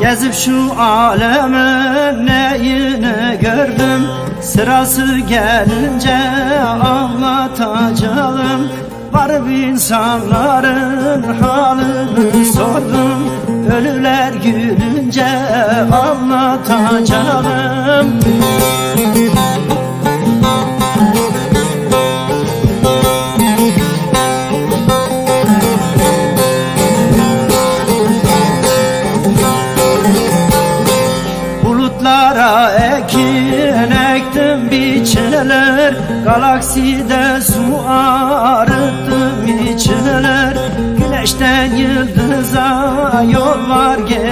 Gezip şu alemin neyini gördüm Sırası gelince anlatacağım. Varıp insanların halini sordum. Ölüler gülünce anlatacağım. Bulutlara biçilir Galakside su arıttım içilir Güneşten yıldıza yollar gel